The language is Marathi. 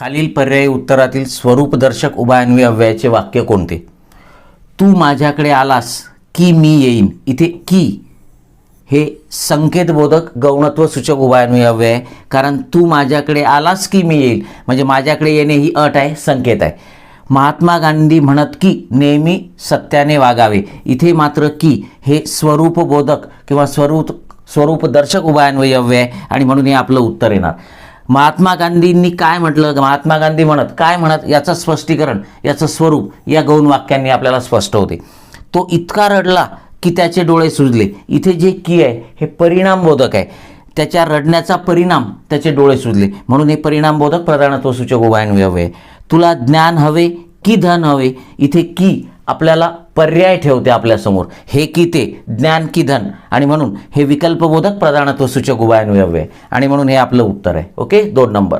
खालील पर्यायी उत्तरातील स्वरूपदर्शक उभयान्वयी अव्ययाचे वाक्य कोणते? तू माझ्याकडे आलास की मी येईन? इथे की हे संकेतबोधक गौणत्व सूचक उभयान्वयी अव्यय आहे. कारण तू माझ्याकडे आलास की मी येईल? म्हणजे माझ्याकडे येणे ही अट आहे संकेत आहे. महात्मा गांधी म्हणत की नेहमी सत्याने वागावे. इथे मात्र की हे स्वरूपबोधक किंवा स्वरूप स्वरूपदर्शक उभयान्वयी अव्यय आहे आणि म्हणून हे आपलं उत्तर येणार. महात्मा गांधींनी काय म्हटलं? महात्मा गांधी म्हणत काय म्हणत? याचं स्पष्टीकरण याचं स्वरूप या गौण वाक्यांनी आपल्याला स्पष्ट होते. तो इतका रडला की त्याचे डोळे सुजले. इथे जे की आहे हे परिणामबोधक आहे. त्याच्या रडण्याचा परिणाम त्याचे डोळे सुजले. म्हणून हे परिणामबोधक प्रधानत्व सूचक उभयान्वय हवे. तुला ज्ञान हवे की धन हवे? इथे की आपल्याला पर्याय ठेवते आपल्यासमोर. हे की ते? ज्ञान की धन. आणि म्हणून हे विकल्पबोधक प्रधानत्व सूचक उभयान्वय हवे आणि म्हणून हे आपलं उत्तर आहे. ओके? दोन नंबर.